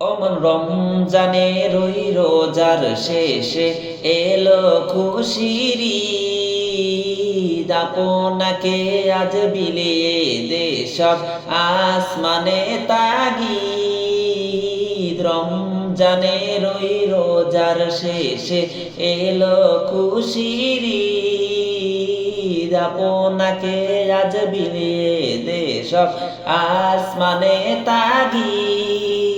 অমন রমজানে রই রোজার শেষে এলো খুশির ঈদ। আপনাকে আজ বিলিয়ে দে সব আসমানে তাগিদ। রমজানে রই রোজার শেষে এলো খুশির ঈদ। আপনাকে আজ বিলিয়ে দে সব আসমানে তাগিদ।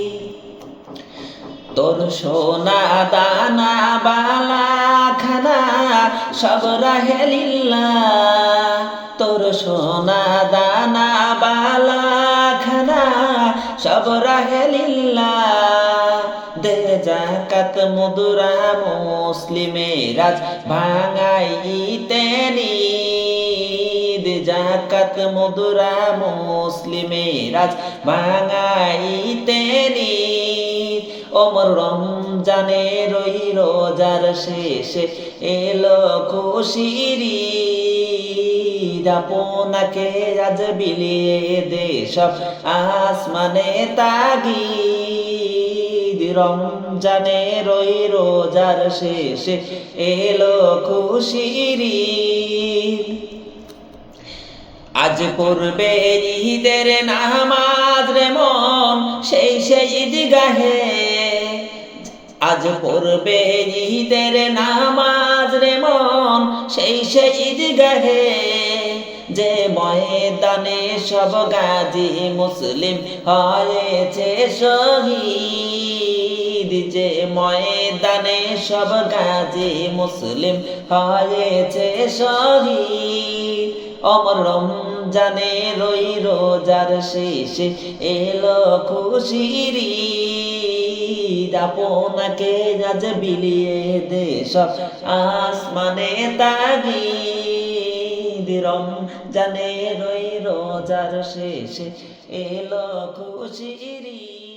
তোর সোনা, দানা, বালা, খানা, সব রাহেলিল্লা তোর সোনা, দানা, বালা, খানা, সব রাহেলিল্লা দে জাকাত মুদুরা মুসলিমে রাজ ভাঙাই তেনি দে জাকাত রাজ ভাঙাই তেনি ওমর রমজানে রই রোজার শেষে এলো খুশির আপনাকে আজ বিলিয়ে দে সব আসমানে তাগিদ। রমজানে রই রোজার শেষে এলো খুশির আজ পড়বে ঈদের নামাজ রে মন, সেই সেই ঈদগাহে আজ পড়বে ঈদের নামাজ রে মন, সেই সেই ঈদগাহে। যে ময়দানে সব গাজী মুসলিম হয়েছে শহীদ। যে ময়দানে সব গাজী মুসলিম হয়েছে শহীদ। অমর রমজানে রই রোজার শেষে এলো খুশির আপনাকে আজ বিলিয়ে দে সব আসমানে দিরম জানে রই রোজার শেষে এলো খুশিরি